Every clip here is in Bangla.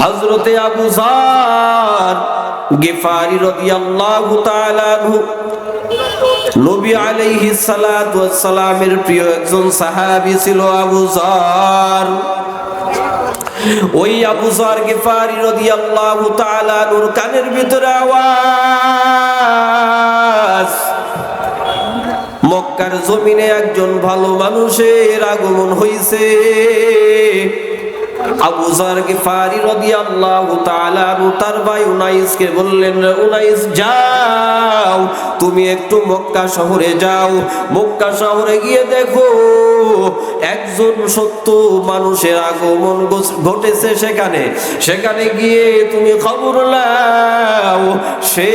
হজরতে আবু জার গেফারি তাআলা আনহু। নবী ওয়াস সালামের প্রিয় একজন সাহাবী ছিল আবু জার ওই আবু জার গেফারি রাদিয়াল্লাহু তাআলা আনহুর কানের ভিতরে আওয়াজ। মক্কার জমিনে একজন ভালো মানুষের আগমন হইছে। আবু জার গিফারি রাদিয়াল্লাহু তাআলা তার ভাই উনাইসকে বললেন উনাইস যাও। তুমি একটু মক্কা শহরে যাও। মক্কা শহরে গিয়ে দেখো, একজন সত্য মানুষের আগমন ঘটেছে সেখানে। সেখানে গিয়ে তুমি খবর নাও, সে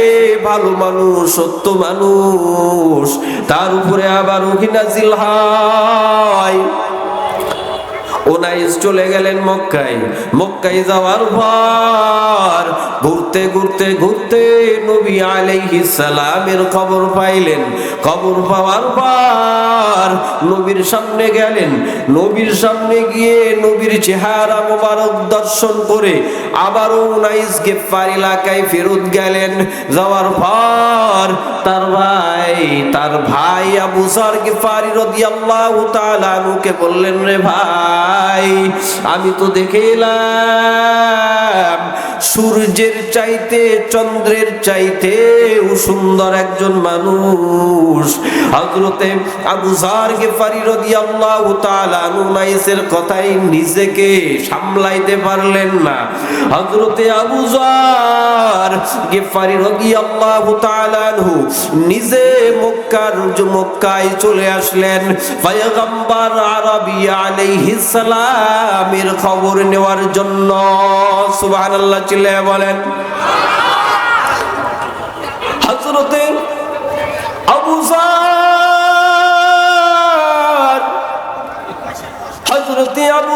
ভালো মানুষ, সত্য মানুষ। তার উপরে আবার উহিনাজিল হয় ওনাইস চলে গেলেন মক্কায়। মক্কায় যাওয়ার পর ঘুরতে ঘুরতে ঘুরতে নবী আলাইহিস সালামের খবর পাইলেন। খবর পাওয়ার পর নবীর সামনে গেলেন। নবীর সামনে গিয়ে নবীর চেহারা মোবারক দর্শন করে আবারও উনাইস গেফার এলাকায় ফেরত গেলেন। যাওয়ার পর তার ভাই তার ভাই আবু সার গেফারি রাদিয়াল্লাহু তাআলা বললেন, রে ভাই আমি তো দেখে সূর্যের চাইতে, চন্দ্রের চাইতে সুন্দর একজন মানুষ। হযরতে আবু জার গেফারি রাদিয়াল্লাহু তাআলা আনহু নাইসের কথাই নিজেকে সামলাইতে পারলেন না। হযরতে আবু জার গেফারি তাআলা আনহু নিজে মক্কার মক্কায় চলে আসলেন। পয়গম্বর আরবি আলাইহিস সালামের খবর নেওয়ার জন্য সুবহানাল্লাহ চিল্লায়ে বলেন। হযরতে আবু জার হযরতে আবু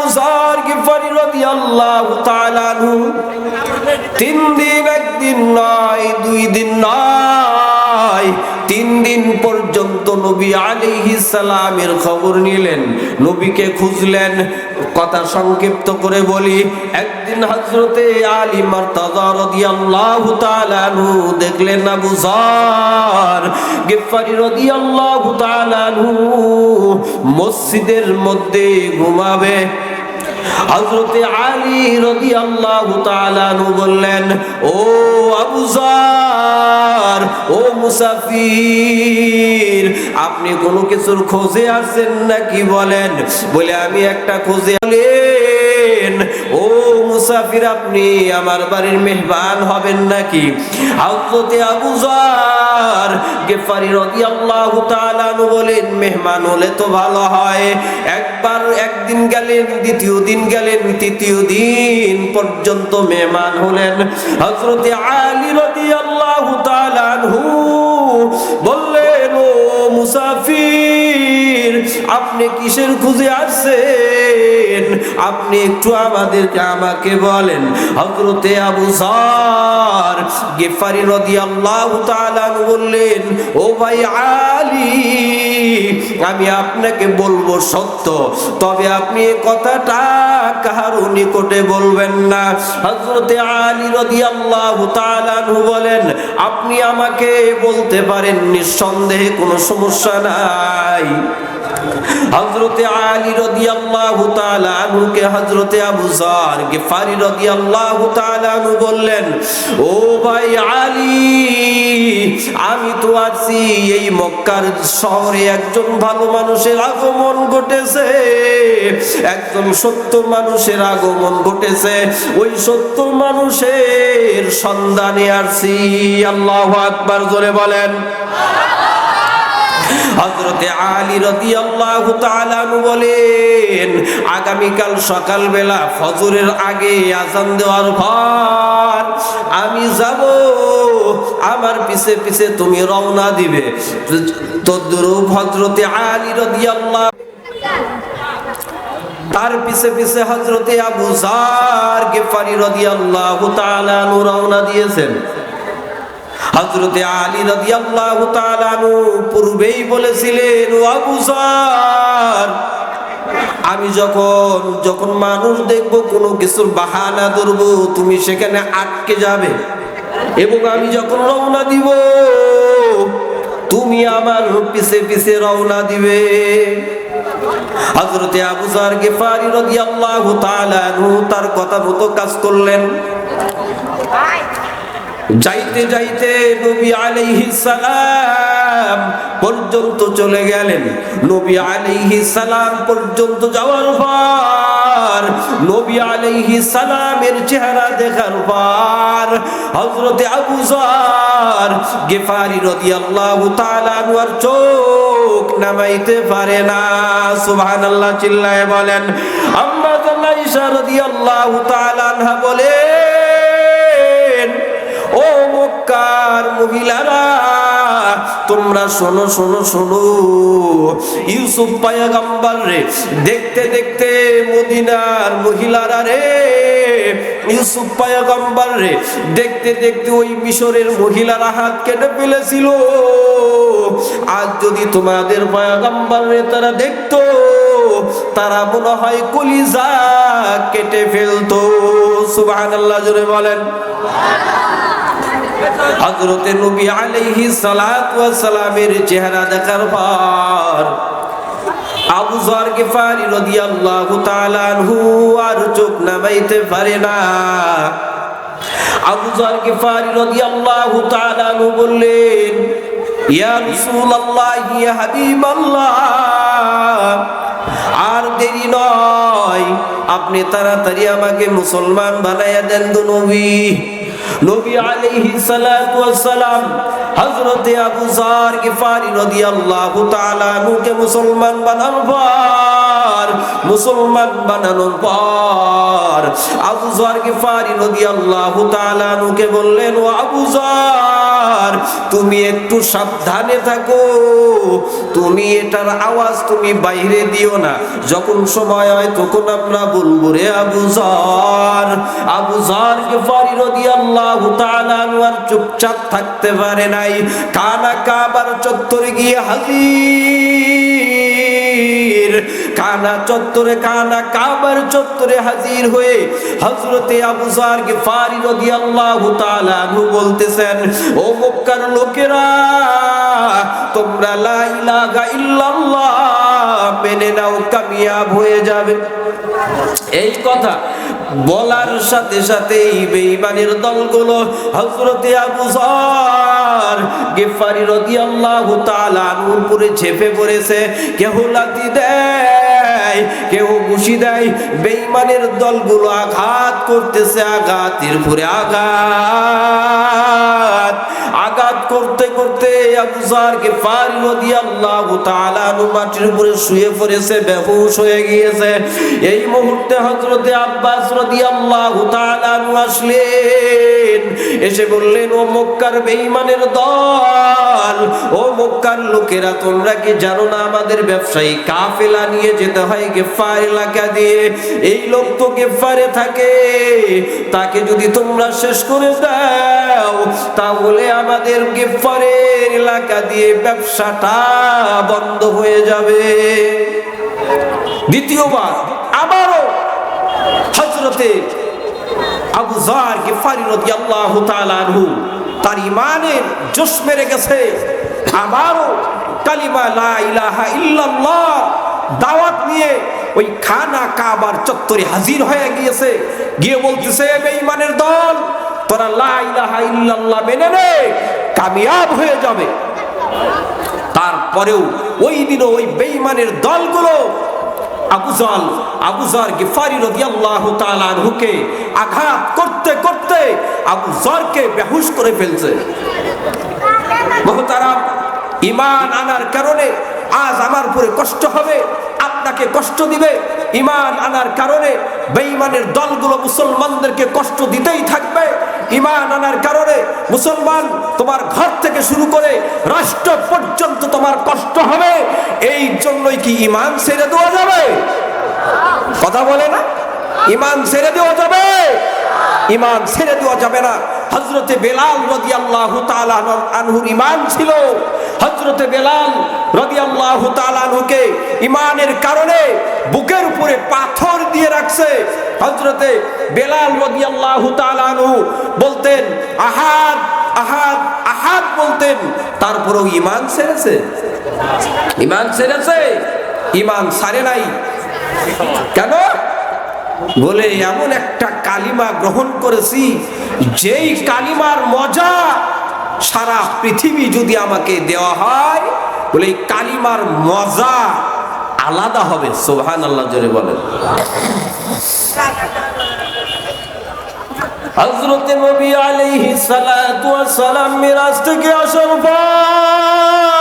তিন দিন, একদিন নয়, দুই দিন নয়। তিন দিন পর্যন্ত নবী আলাইহিস সালামের খবর নিলেন। নবীকে খুঁজলেন, কথা সংক্ষিপ্ত করে বলি, একদিন হযরতে আলী মারতাজা রাদিয়াল্লাহু তাআলা আনহু দেখলেন আবু জার গিফারি রাদিয়াল্লাহু তাআলা আনহু মসজিদের মধ্যে ঘুমাবে। হযরতে আলী রবি আল্লাহ বললেন, ও আবুজার ও মুসাফির, আপনি কোনো কিছুর খোঁজে আসেন নাকি বলেন? বলে, আমি একটা খোঁজে মুসাফির, আপনি আমার বাড়ির মেহমান হবেন নাকি? হযরতে আবু জার গেফারি রাদিয়াল্লাহু তাআলা আনহু বলেন, মেহমান হলে তো ভালো হয়। একবার একদিন গেলেন, দ্বিতীয় দিন গেলেন, তৃতীয় দিন পর্যন্ত মেহমান হলেন। হযরতে আলী রাদিয়াল্লাহু তাআলা আনহু বললেন, ও মুসাফির আপনি কিসের খুঁজে আসছেন? আপনি একটু আমাদেরকে আমাকে বলেন। হযরতে আবু সার গেফারি তাআলা আনহু বললেন, ও ভাই আলী, আমি আপনাকে বলব সত্য, তবে আপনি এই কথাটা কাহারও নিকটে বলবেন না। হযরতে আলী তাআলা আনহু বলেন, আপনি আমাকে বলতে পারেন, নিঃসন্দেহে কোনো সমস্যা নাই। হযরতে আলী রাদিয়াল্লাহু তাআলা আনহুকে হযরতে আবু জার গিফারি রাদিয়াল্লাহু তাআলা আনহু বললেন, ও ভাই আলী, আমি তো আছি, এই মক্কার শহরে একজন ভালো মানুষের আগমন ঘটেছে। একজন সত্য মানুষের আগমন ঘটেছে। ওই সত্য মানুষের সন্ধানে আসছি আল্লাহ আকবার জোরে বলেন। হযরতে আলী তাআলা আনহু বলেন, আগামীকাল সকালবেলা ফজরের আগে আজান দেওয়ার পর আমি যাব। আমার পিছে পিছে তুমি রওনা দিবে। তদ্রুপ হযরতে আলী রাদিয়াল্লাহু তার পিছে পিছে হজরতে আবু জার গেফারি তাআলা আনহু রওনা দিয়েছেন। হযরতে আলী তাআলা আনহু পূর্বেই বলেছিলেন আমি যখন যখন মানুষ দেখব কোনো কিছুর বাহানা ধরবো, তুমি সেখানে আটকে যাবে এবং আমি যখন রওনা দিব, তুমি আমার পিছে পিছে রওনা দিবে। হযরতে আবু জার গিফারি তাআলা আনহু তার কথা মতো কাজ করলেন। যাইতে যাইতে নবী আলাইহিস সালাম পর্যন্ত চলে গেলেন। নবী আলাইহিস সালাম পর্যন্ত যাওয়ার পর, নবী আলাইহিস সালামের চেহারা দেখার পর, হযরতে আবু যর গিফারি রাদিয়াল্লাহু তাআলা আনহুর চোখ নামাইতে পারে না। সুবহানাল্লাহ, চিল্লায় বলেন। আম্মা জাল্লাইশা রাদিয়াল্লাহু তাআলা আনহা বলেন মহিলারা, তোমরা শোনো শোনো শোনো। ইউসুফ পায়াগাম্বার রে, দেখতে দেখতে মদিনার মহিলারা রে। ইউসুফ পায়াগাম্বার রে, দেখতে দেখতে ওই মিশরের মহিলারা হাত কেটে ফেলেছিল। আজ যদি তোমাদের পায়াগাম্বার রে তারা দেখতো, তারা মনে হয় কলিজা কেটে ফেলতো। সুবহানাল্লাহ, জোরে বলেন। হযরতে নবী আলাইহি সালামের চেহারা দেখার পর আবু যর গিফারি রাদিয়াল্লাহু তাআলা আনহু আর চোখ নামাইতে পারে না। আবু যর গিফারি রাদিয়াল্লাহু তাআলা আনহু বললেন, ইয়া রাসূলুল্লাহ, ইয়া হাবিবাল্লাহ, আর দেরি নয়, আপনি তাড়াতাড়ি আমাকে মুসলমান বানাইয়া দেন নবী নবী আলাইহি সালাতু ওয়াসসালাম হযরতে আবু যার গিফারি রাদিয়াল্লাহু তাআলা নুকে মুসলমান বানানোর পর মুসলমান বানানোর পর আবু যার গিফারি রাদিয়াল্লাহু তাআলা আনহুকে বললেন, ও আবু যার তুমি একটু সাবধানে থাকো। তুমি এটার আওয়াজ তুমি বাইরে দিও না। যখন সময় হয় তখন আমরা বলব, রে Abu Zar Abu Zar Ghifari রাদিয়াল্লাহু তাআলা আনহু আর চুপচাপ থাকতে পারে নাই। কানা কাবার চত্বরে গিয়ে হাজির। কানা চত্বরে, কানা কাবার চত্বরে হাজির হয়ে হযরতে আবু জার গিফারি রাদিয়াল্লাহু তাআলা আনহু বলতেছেন, ও মক্কার লোকেরা, তোমরা লা ইল্লাল্লাহ মেনে নাও, কামিয়াব হয়ে যাবে। এই কথা বলার সাথে সাথেই বেঈমানের দলগুলো হযরতে আবু যর গিফারি রাদিয়াল্লাহু তাআলা আনহুর উপরে ঝেপে পড়েছে কেউ লাথি দেয়, কেউ ঘুষি দেয়, বেঈমানের দলগুলো আঘাত করতেছে আঘাতের পরে আঘাত। আঘাত করতে করতে আবু যর গিফারি রাদিয়াল্লাহু তাআলা মাটির উপরে শুয়ে পড়েছে, বেহুশ হয়ে গিয়েছে। এই মুহূর্তে হযরতে আব্বাস রাদিয়াল্লাহু তাআলা আসলেন, এসে বললেন, ও মক্কার বেঈমানের দল, ও মক্কার লোকেরা, তোমরা কি জানো না আমাদের ব্যবসায়ী কাফেলা নিয়ে যেতে হয়? এলাকা দিয়ে এই লোক তো গেফারে থাকে। তাকে যদি তোমরা শেষ করে দাও, তাহলে আমাদের গেফারের এলাকা দিয়ে ব্যবসাটা বন্ধ হয়ে যাবে। দ্বিতীয়বার আবারও হজরতে আবু জার গিফারি তাআলা আনহু, তার ইমানের জোশ মেরে গেছে। আবারও কালিমা লা ইলাহা ইল্লাল্লাহ দাওয়াত নিয়ে ওই খানা কাবার চত্বরে হাজির হয়ে গিয়েছে। গিয়ে বলতেছে বেঈমানের দল, তোরা লা ইলাহা ইল্লাল্লাহ মেনে নে, কামিয়াব হয়ে যাবে। তারপরেও ওই দিনও ওই বেঈমানের দলগুলো আবুজাল আবুজার গিফারি রাদিয়াল্লাহু তাআলা আনহুকে আঘাত করতে করতে আবু জরকে বেহুশ করে ফেলছে। মহতারাম ইমান আনার কারণে আজ আমার উপরে কষ্ট হবে, আপনাকে কষ্ট দিবে। ইমান আনার কারণে বেঈমানের দলগুলো মুসলমানদেরকে কষ্ট দিতেই থাকবে। ইমান আনার কারণে মুসলমান তোমার ঘর থেকে শুরু করে রাষ্ট্র পর্যন্ত তোমার কষ্ট হবে। এই জন্যই কি ইমান ছেড়ে দেওয়া যাবে? কথা বলে না? ইমান ছেড়ে দেওয়া যাবে। ইমান ছেড়ে দেওয়া যাবে না। হজরতে বেলাল রাদিয়াল্লাহু তাআলা আনহুর ইমান ছিল। হজরতে বেলাল রাদিয়াল্লাহু তাআলা আনহুকে ইমানের কারণে বুকের উপরে পাথর দিয়ে রাখছে। হজরতে বেলাল রাদিয়াল্লাহু তাআলা আনহু বলতেন, আহাদ আহাদ আহাদ বলতেন। তারপরেও ইমান ছেড়েছে। ইমান ছেড়েছে। ইমান সারে নাই। কেন? বলে, এমন একটা কালিমা গ্রহণ করেছি, যেই কালিমার মজা সারা পৃথিবী যদি আমাকে দেওয়া হয়, বলে এই কালিমার মজা আলাদা হবে। সোহান আল্লাহ জোরে বলেন। হজরতে নবী আলাইহি সালাতু ওয়াস সালাম মিরাজ থেকে আসার পর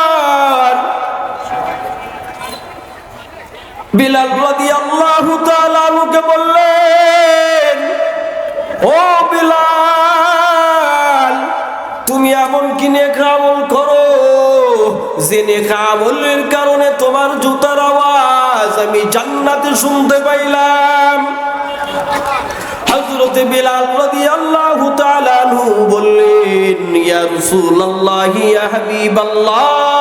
বিলাল রাদিয়াল্লাহু তাআলা আনহুকে বললেন, ও বিলাল, তুমি এমন কি নেক করো? যে নেক আমলের কারণে তোমার জুতার আওয়াজ আমি জান্নাতে শুনতে পাইলাম। হযরতে বিলাল রাদিয়াল্লাহু তাআলা আনহু বললেন, ইয়া রাসূলুল্লাহ, ইয়া হাবিবাল্লাহ।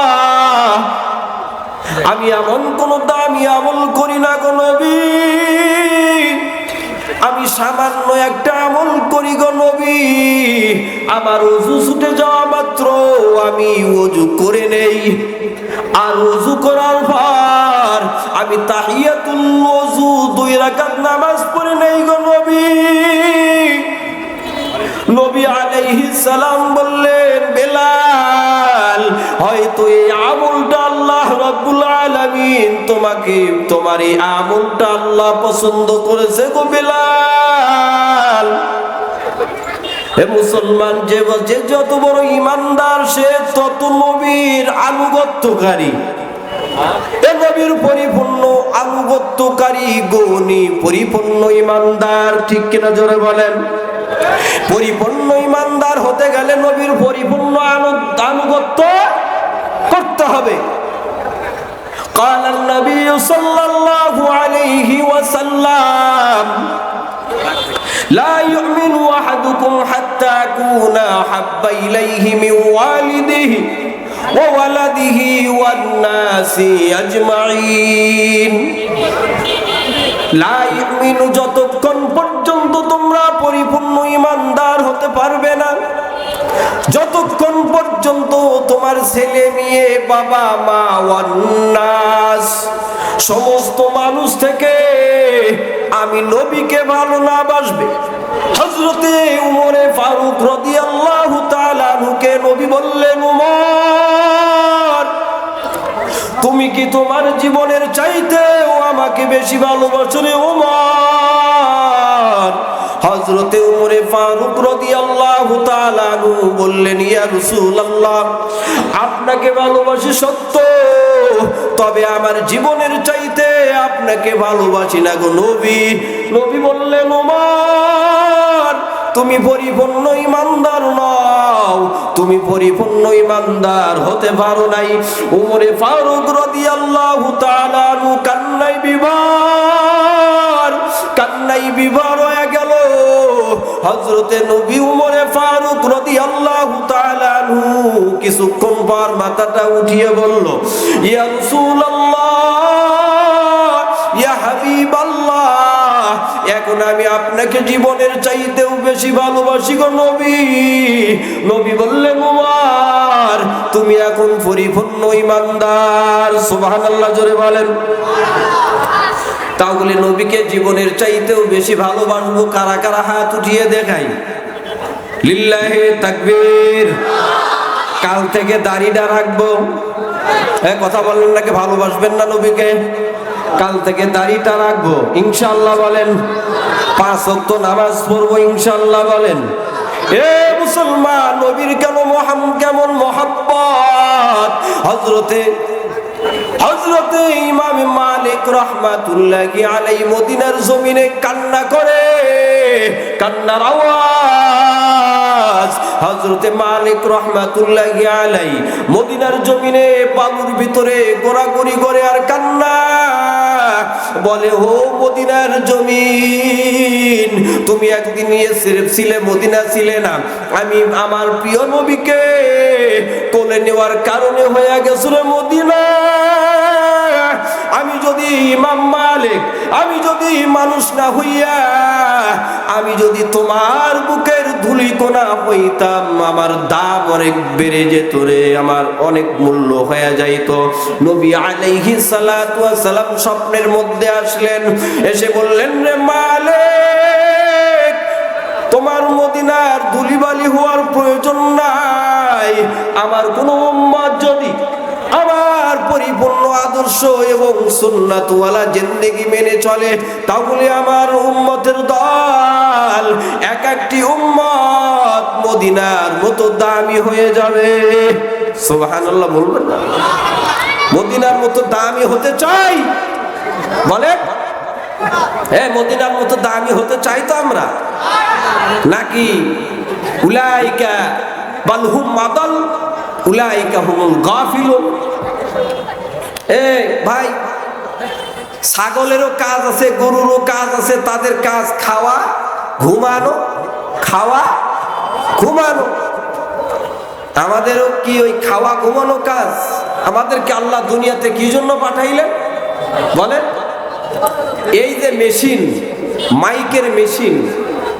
আমি এমন কোন দামি আমল করি না গো নবী। আমি সামান্য একটা আমল করি গো নবী। আমার অজু ছুটে যাওয়া মাত্র আমি অজু করে নেই। আর অজু করার পর আমি তাহিয়াতুল অজু দুই রাকাত নামাজ পড়ে নেই গো নবী। নবী আলাইহিস সালাম বললেন, বেলাল, হয়তো এই আমলটা আল্লাহ রাব্বুল আলামিন তোমাকে তোমার এই আমলটা আল্লাহ পছন্দ করেছে গো বেলাল। হে মুসলমান, যে যে যত বড় ইমানদার, সে তত নবীর আনুগত্যকারী। নবীর পরিপূর্ণ আনুগত্যকারী, গণী, পরিপূর্ণ ইমানদার, ঠিক কিনা জোরে বলেন? পরিপূর্ণ ইমানদার হতে গেলে নবীর পরিপূর্ণ আনু- আনুগত্য করতে হবে। قال النبي صلى الله عليه وسلم لا يؤمن أحدكم حتى أكون أحب إليه من والده وولده والناس أجمعين لا يؤمن যতক্ষণ পর্যন্ত তোমরা পরিপূর্ণ ইমানদার হতে পারবে না যতক্ষণ পর্যন্ত তোমার ছেলে মেয়ে, বাবা, মা, ওয়ান্নাস, সমস্ত মানুষ থেকে আমি নবীকে ভালো না বাসবে। হজরতে উমরে ফারুক রদি আল্লাহ তালুকে নবী বললেন, উমর, তুমি কি তোমার জীবনের চাইতেও আমাকে বেশি ভালোবাসো রে, উমর? হজরতে উমরে ফারুক রদি আল্লাহ বললেন, ইয়া রাসূলুল্লাহ, আপনাকে ভালোবাসি সত্য, তবে আমার জীবনের চাইতে আপনাকে ভালোবাসি না গো নবী। নবী বললেন উমর তুমি পরিপূর্ণ ইমানদার নও, তুমি পরিপূর্ণ ইমানদার হতে পারো নাই। উমরে ফারুক তাআলা আনহু কান্নাই বিবার কান্নাই বিভার হয়ে গেল হযরতে নবী উমরে ফারুক তাআলা আনহু কিছুক্ষণ পর মাথাটা উঠিয়ে বলল ইয়া হাবিবাল্লাহ, এখন আমি আপনাকে জীবনের চাইতেও বেশি ভালোবাসি গো নবী। নবী বললেন, উমার, তুমি এখন পরিপূর্ণ ইমানদার। সুবহানাল্লাহ, জোরে বলেন। তাহলে নবীকে জীবনের চাইতেও বেশি ভালোবাসবো, কারা কারা হাত উঠিয়ে দেখাই? লিল্লাহে তাকবীর। কাল থেকে দাড়িটা রাখব। হ্যাঁ কথা বললেন নাকি? ভালোবাসবেন না নবীকে? কাল থেকে দাড়িটা রাখব। ইনশাল্লাহ বলেন, পাঁচ অক্ত নামাজ পড়ব ইনশাল্লাহ বলেন। এ, মুসলমান, নবীর কেন মহাম, কেমন মহাব্বত? হজরতে হজরতে ইমাম মালিক রহমাতুল্লাহ আলাই মদিনার জমিনে কান্না করে, কান্নার আওয়াজ। হজরতে মালিক রহমাতুল্লাহ আলাই মদিনার জমিনে বালুর ভিতরে গোড়াগড়ি করে আর কান্না বলে, ও মদিনার জমিন, তুমি একদিন ইয়েসরিফ ছিলে, মদিনা ছিলে না। আমি আমার প্রিয় নবীকে কোলে নেওয়ার কারণে হয়ে গেছিল মদিনা। আমি যদি ইমাম মালিক, আমি যদি মানুষ না হইয়া, আমি যদি তোমার বুকের ধুলি কোনা হইতাম, আমার দাম অনেক বেড়ে যেত রে, আমার অনেক মূল্য হয়ে যাইত। নবী আলাইহি সালাম স্বপ্নের মধ্যে আসলেন, এসে বললেন, রে মালিক, তোমার মদিনার ধুলিবালি হওয়ার প্রয়োজন নাই, আমার কোন আদর্শ এবং সুন্নাতওয়ালা জিন্দেগি মেনে চলে, তাহলে আমার উম্মতের দল এক একটি উম্মত মদিনার মতো দামি হয়ে যাবে। সুবহানাল্লাহ বলবেন না। মদিনার মতো দামি হতে চাই? বলে হ্যাঁ মদিনার মতো দামি হতে চাই তো আমরা। নাকি উলাইকা বালহুম মাদল উলাইকা হুমুল গাফিলুন? ভাই, ছাগলেরও কাজ আছে, গরুরও কাজ আছে, তাদের কাজ খাওয়া, ঘুমানো খাওয়া, ঘুমানো। আমাদেরও কি ওই খাওয়া, ঘুমানো কাজ? আমাদেরকে আল্লাহ দুনিয়াতে কি জন্য পাঠাইলেন? বলেন। এই যে মেশিন, মাইকের মেশিন,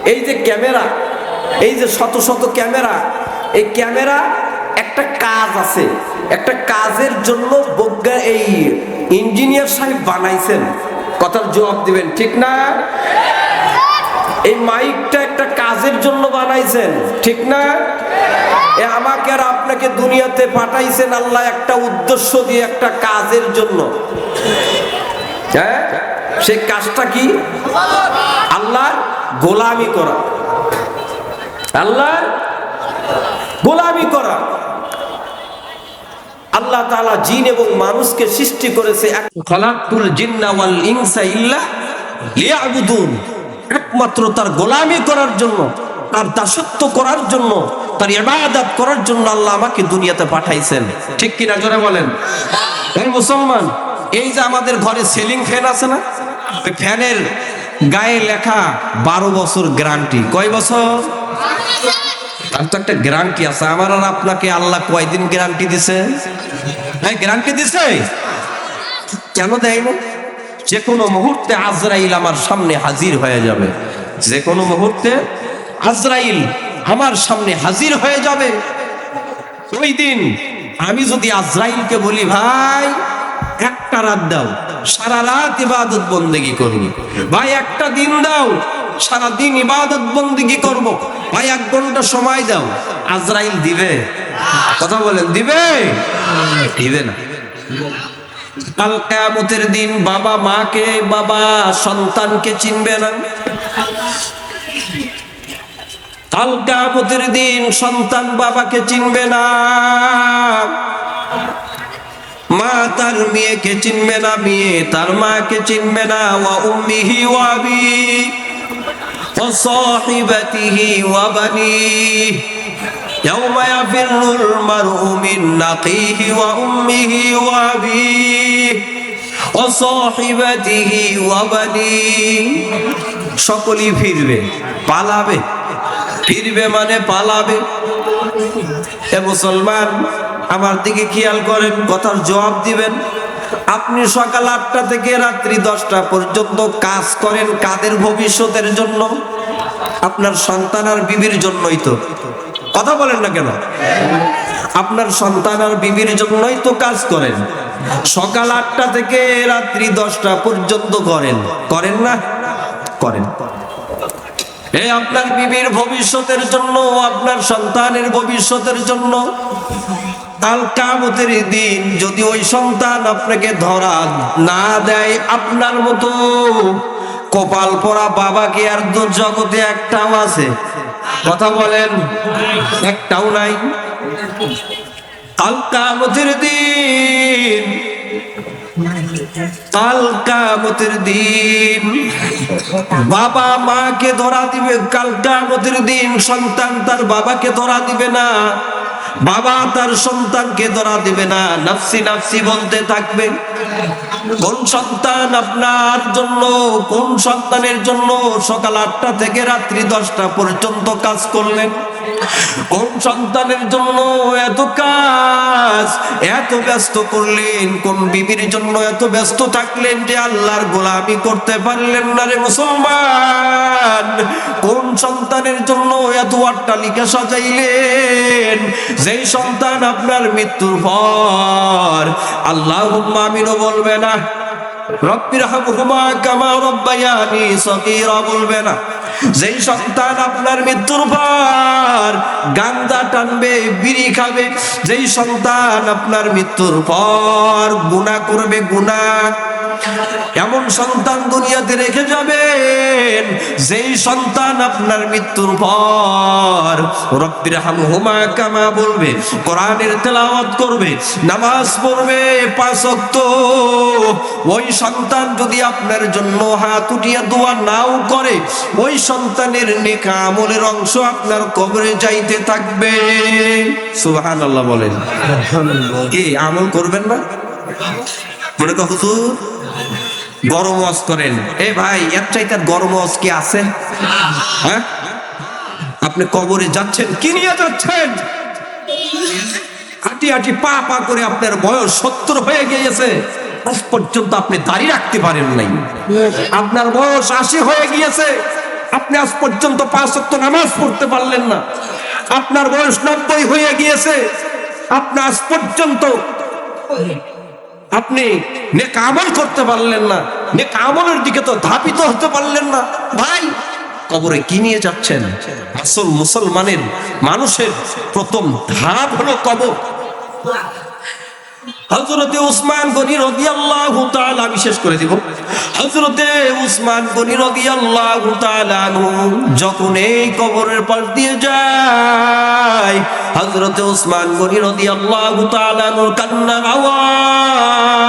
এই যে ক্যামেরা, এই যে শত শত ক্যামেরা, এই ক্যামেরা একটা কাজ আছে। একটা কাজের জন্য বজ্ঞা এই ইঞ্জিনিয়ার সাহেব বানাইছেন। কথার জবাব দিবেন, ঠিক না? এই মাইকটা একটা কাজের জন্য বানাইছেন, ঠিক না? এ আমাকে আর আপনাকে দুনিয়াতে পাঠাইছেন আল্লাহ একটা উদ্দেশ্য দিয়ে একটা কাজের জন্য। হ্যাঁ? সেই কাজটা কি? আল্লাহ গোলামি করা। আল্লাহ গোলামি করা। আল্লাহ তাআলা জিন এবং মানুষকে সৃষ্টি করেছে একমাত্র তার গোলামি করার জন্য, তার দাসত্ব করার জন্য, তার ইবাদত করার জন্য আল্লাহ আমাকে দুনিয়াতে পাঠাইছেন। ঠিক কিনা জোরে বলেন? এই মুসলমান, এই যে আমাদের ঘরে সিলিং ফ্যান আছে না ফ্যানের গায়ে লেখা বারো বছর গ্যারান্টি। কয় বছর? তার তো একটা গ্যারান্টি আছে। আমার আর আপনাকে আল্লাহ কয়দিন গ্যারান্টি দিছে? হ্যাঁ গ্যারান্টি দিছে? কেন দেয় না? যে কোনো মুহূর্তে আজরাইল আমার সামনে হাজির হয়ে যাবে। যে কোনো মুহূর্তে আজরাইল আমার সামনে হাজির হয়ে যাবে। ওই দিন আমি যদি আজরাইলকে বলি, ভাই, একটা রাত দাও, সারা রাত ইবাদত বন্দেগি করব ভাই, একটা দিন দাও সারা দিন ইবাদত বন্দেগি করব। ভাই, এক ঘণ্টা সময় দাও। আজরাইল দিবে। কথা বলেন, দিবে? দিবে না। কাল কেয়ামতের দিন বাবা মাকে, বাবা সন্তানকে চিনবে না। কাল দিন সন্তান বাবাকে চিনবে না। মা তার মেয়েকে চিনবে না মেয়ে তার মাকে চিনবে না। ওয়া উম্মিহি ওয়া আবি ওয়া সাহিবাতিহি ওয়া বানিহি يوم يفر المرء من أخيه وأمه وأبيه وصاحبته وبنيه সকলেই ফিরবে পালাবে ফিরবে মানে পালাবে এ মুসলমান আমার দিকে খেয়াল করেন কথার জবাব দিবেন আপনি সকাল আটটা থেকে রাত্রি দশটা পর্যন্ত কাজ করেন কাদের ভবিষ্যতের জন্য? আপনার সন্তান আর বিবির জন্যই তো। কথা বলেন না কেন? আপনার সন্তান আর বিবির জন্যই তো কাজ করেন। সকাল আটটা থেকে রাত্রি দশটা পর্যন্ত করেন। করেন না? করেন। এই আপনার বিবির ভবিষ্যতের জন্য, আপনার সন্তানের ভবিষ্যতের জন্য কাল কামতের দিন যদি ওই সন্তান আপনাকে ধরা না দেয় আপনার মতো কপাল পরা বাবাকে আর জগতে একটাও আছে। কথা বলেন, একটাও নাই। কাল কামতের দিন কাল কামতের দিন, বাবা মাকে ধরা দিবে। কাল কামতের দিন সন্তান তার বাবাকে ধরা দিবে না। বাবা তার সন্তানকে ধরা দেবে না, নাফসি নাফসি বলতে থাকবে। কোন সন্তান আপনার জন্য, কোন সন্তানের জন্য সকাল আটটা থেকে রাত্রি দশটা পর্যন্ত কাজ করলেন? কোন সন্তানের জন্য এত কাজ? এত ব্যস্ত করলেন? কোন বিবির জন্য এত ব্যস্ত থাকলেন যে আল্লাহর গোলামি করতে পারলেন না রে মুসলমান? কোন সন্তানের জন্য এত অট্টালিকা সাজাইলেন? যেই সন্তান আপনার মৃত্যুর পর আল্লাহ আমিনও বলবে না রব্বির হামহুমা কামা রব্বায়ানি বলবে না। যেই সন্তান আপনার মৃত্যুর পর গান্দা টানবে, বিড়ি খাবে, যেই সন্তান আপনার মৃত্যুর পর গুনাহ করবে গুনাহ এমন সন্তান দুনিয়াতে রেখে যাবেন, যেই সন্তান আপনার মৃত্যুর পর রব্বির হামহুমা কামা বলবে, কোরআনের তেলাওয়াত করবে, নামাজ পড়বে পাঁচ ওই সন্তান যদি আপনার জন্য হাত উঠিয়া দোয়া নাও করে ওই সন্তানের নেকা আমলের অংশ আপনার কবরে যাইতে থাকবে। সুবহানাল্লাহ বলেন। কি আমল করবেন না? মনে হুজুর গরম ওয়াজ করেন। এ ভাই এর চাইতে গরম ওয়াজ কি আছে? হ্যাঁ? আপনি কবরে যাচ্ছেন কি নিয়ে যাচ্ছেন? আটি আটি পা পা করে আপনার বয়স সত্তর হয়ে গিয়েছে। আজ পর্যন্ত আপনি দাড়ি রাখতে পারেন নাই। আপনার বয়স আশি হয়ে গিয়েছে। আপনি আজ পর্যন্ত পাঁচ ওয়াক্ত নামাজ পড়তে পারলেন না। আপনার বয়স নব্বই হয়ে গিয়েছে। আপনি আজ পর্যন্ত আপনি নেক আমল করতে পারলেন না। নেক আমলের দিকে তো ধাপিত হতে পারলেন না। ভাই কবরে কি নিয়ে যাচ্ছেন? আসল মুসলমানের মানুষের প্রথম ধাপ হলো কবর। হজরতে উসমান গনি রাদিয়াল্লাহু তাআলা বিশেষ করে দিব। হজরতে উসমান গনি আনহু যখন এই কবরের পাশ দিয়ে যায় হজরতে উসমান গনি আনহুর কান্নার আওয়াজ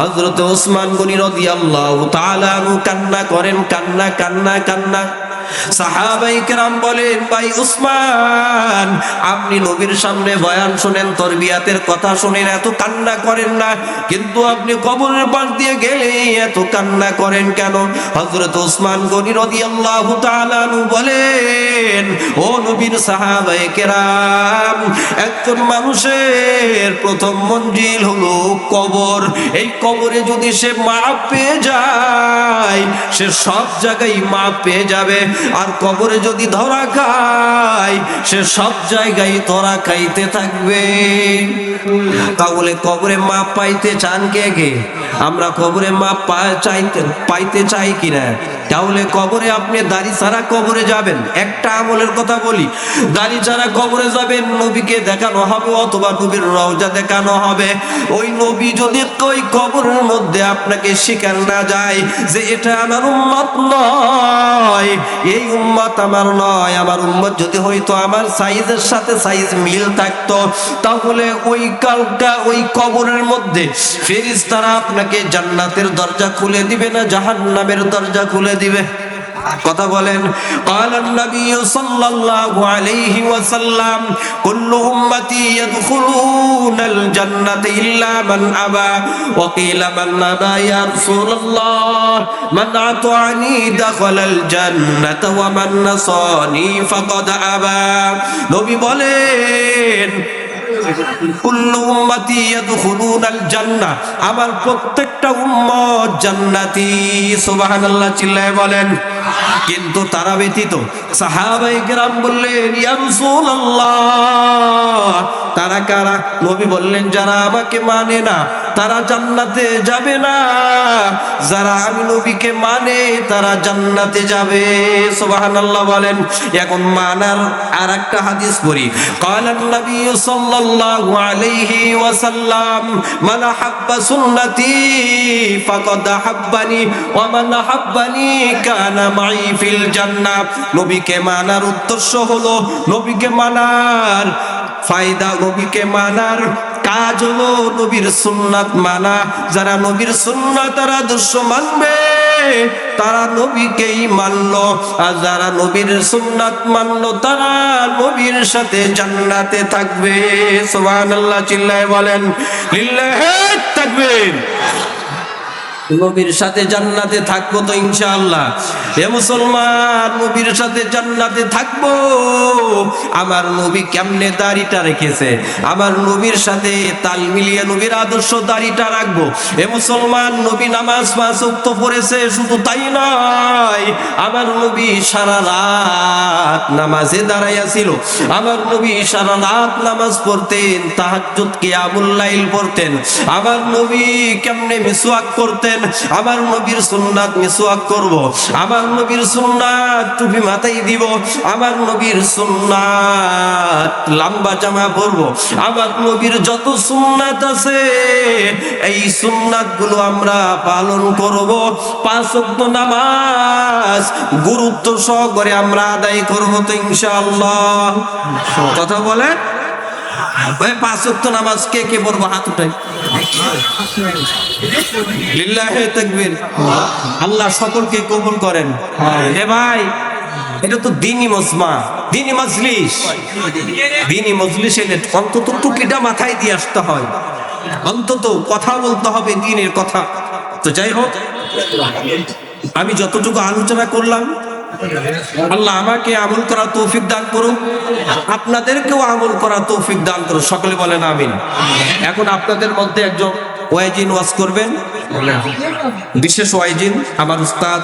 হজরতে উসমান গনি আনহু কান্না করেন, কান্না কান্না কান্না। সাহাবাই কেরাম বলেন, ভাই উসমান, আপনি নবীর সামনে বয়ান শোনেন, তরবিয়াতের কথা শোনেন, এত কান্না করেন না। কিন্তু আপনি কবরের পাশ দিয়ে গেলে এত কান্না করেন কেন? হযরত উসমান গনি রাদিয়াল্লাহু তাআলা বলেন, ও নবীর সাহাবায়ে কেরাম, একজন মানুষের প্রথম মঞ্জিল হলো কবর। এই কবরে যদি সে মাপ পেয়ে যায়, সে সব জায়গায় মাপ পেয়ে যাবে। আর কবরে যদি ধরা খায়, সে সব জায়গায় ধরা খাইতে থাকবে। তাহলে কবরে মাপ পাইতে চান কে কে? আমরা কবরে পা- চাইতে পাইতে চাই কিনা? তাহলে কবরে আপনি দাড়ি ছাড়া কবরে যাবেন। একটা আমলের কথা বলি। দাড়ি ছাড়া কবরে যাবেন, নবীকে দেখানো হবে অথবা নবীর রওজা দেখানো হবে। ওই নবী যদি ওই কবরের মধ্যে আপনাকে শিকার না যায়, যে এটা আমার উম্মত নয়, এই উম্মত আমার নয়, আমার উম্মত যদি হয়তো আমার সাইজের সাথে সাইজ মিল থাকতো, তাহলে ওই কালটা ওই কবরের মধ্যে ফেরিস্তারা আপনাকে জান্নাতের দরজা খুলে দিবে না জাহান্নামের দরজা খুলে দিবে কথা বলেন قال النبي صلى الله عليه وسلم كل امتي يدخلون الجنه الا من ابى وقيل من ابى يا رسول الله من اطاعني دخل الجنه ومن نصاني فقد ابى নবী বলেন কুল্লু উম্মতি ইয়াদখুলুনাল জান্নাহ আমার প্রত্যেকটা উম্মত জান্নাতি, সুবহানাল্লাহ চিল্লায় বলেন। কিন্তু তারা ব্যতীত সাহাবাই গ্রাম বললেন তারা কারা? নবী বললেন, যারা আমাকে মানে না তারা জান্নাতে যাবে না। যারা আমি নবীকে মানে তারা জান্নাতে যাবে। সুবহানাল্লাহ বলেন। এখন মানার আর একটা হাদিস পড়ি। কালান নবী সাল্লাল্লাহু আলাইহি ওয়াসাল্লাম, মান হাব্বা সুন্নতি ফাকাদ হাব্বানি ওয়া মান হাব্বানি কানা মাই ফিল জান্নাহ। নবীকে মানার উদ্দেশ্য হলো, নবীকে মানার ফায়দা, নবীকে মানার কাজ হলো নবীর সুন্নাত মানা। যারা নবীর সুন্নাত তারা আদর্শ মানবে, তারা নবীকেই মানল। আর যারা নবীর সুন্নাত মানলো, তারা নবীর সাথে জান্নাতে থাকবে। সুবহানাল্লাহ, চিল্লায় বলেন, লিল্লাহি তাকবীর। নবীর সাথে জান্নাতে থাকব তো ইনশাআল্লাহ। এ মুসলমান, নবীর সাথে জান্নাতে থাকব। আমার নবী কেমনে দাড়িটা রেখেছে? আমার নবীর সাথে তাল মিলিয়ে নবীর আদর্শ দাড়িটা রাখব। এ মুসলমান, নবী নামাজ পাঁচ ওয়াক্ত পড়েছে, শুধু তাই নয়, আমার নবী সারা রাত নামাজে দাঁড়াইয়া ছিল। আমার নবী সারা রাত নামাজ পড়তেন, তাহাজ্জুদ, কিয়ামুল লাইল পড়তেন। আমার নবী কেমনে মিসওয়াক করতেন? আমার নবীর সুন্নাত মিসওয়াক করব আমার নবীর সুন্নাত টুপি মাথায় দিব আমার নবীর সুন্নাত লম্বা জামা পরবো আমার নবীর যত সুন্নাত আছে এই সুন্নাতগুলো আমরা পালন করব। পাঁচ ওয়াক্ত নামাজ গুরুত্ব সহকারে আমরা আদায় করব তো ইনশাআল্লাহ। কথা বলে পাঁচ নামাজ কে কে হাত আল্লাহ সকলকে কবুল করেন। হে ভাই, এটা তো দিনই মজমা দিনই মজলিস। দিনই মজলিস এলে অন্তত টুকিটা মাথায় দিয়ে আসতে হয়। অন্তত কথা বলতে হবে দিনের কথা। তো যাই হোক, আমি যতটুকু আলোচনা করলাম আল্লাহ আমাকে আমল করা তৌফিক দান করুন। আপনাদেরকেও আমল করা তৌফিক দান করুন। সকলে বলেন আমিন। এখন আপনাদের মধ্যে একজন ওয়াইজিন ওয়াজ করবেন। বিশেষ ওয়াইজিন, আমার উস্তাদ।